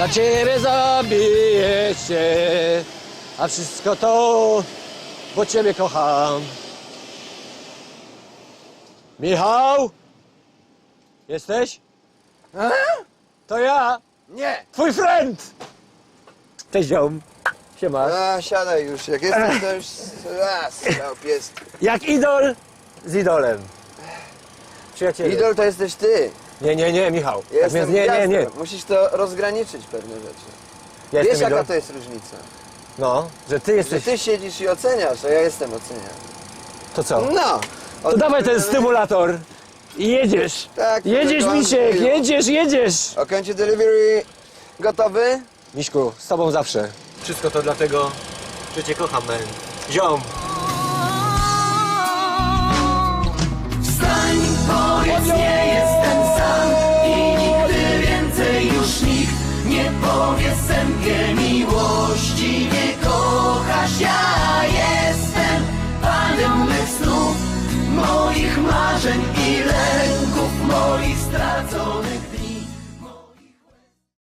Dla ciebie zabiję się, a wszystko to, bo ciebie kocham. Michał? Jesteś? To ja, Nie! twój friend! Cześć ziom. Siema. A, siadaj już, jak jesteś to już raz, miał pies. Jak idol z idolem. Przyjaciele. Idol to jesteś ty. Nie, nie, nie, Michał. Ja Tak jestem więc nie, nie, nie. gwiazdą. Musisz to rozgraniczyć pewne rzeczy. Ja Wiesz jestem jaka idol. to jest różnica? No, że ty Że jesteś... ty siedzisz i oceniasz, a ja jestem oceniany. To co? No! To dawaj ten stymulator i jedziesz. Tak, Jedziesz, tego Misiek, jedziesz, jedziesz. Okęcie delivery gotowy? Miśku, z tobą zawsze. Wszystko to dlatego, że cię kocham, man. Ziom. marzeń i lęków moi stracą.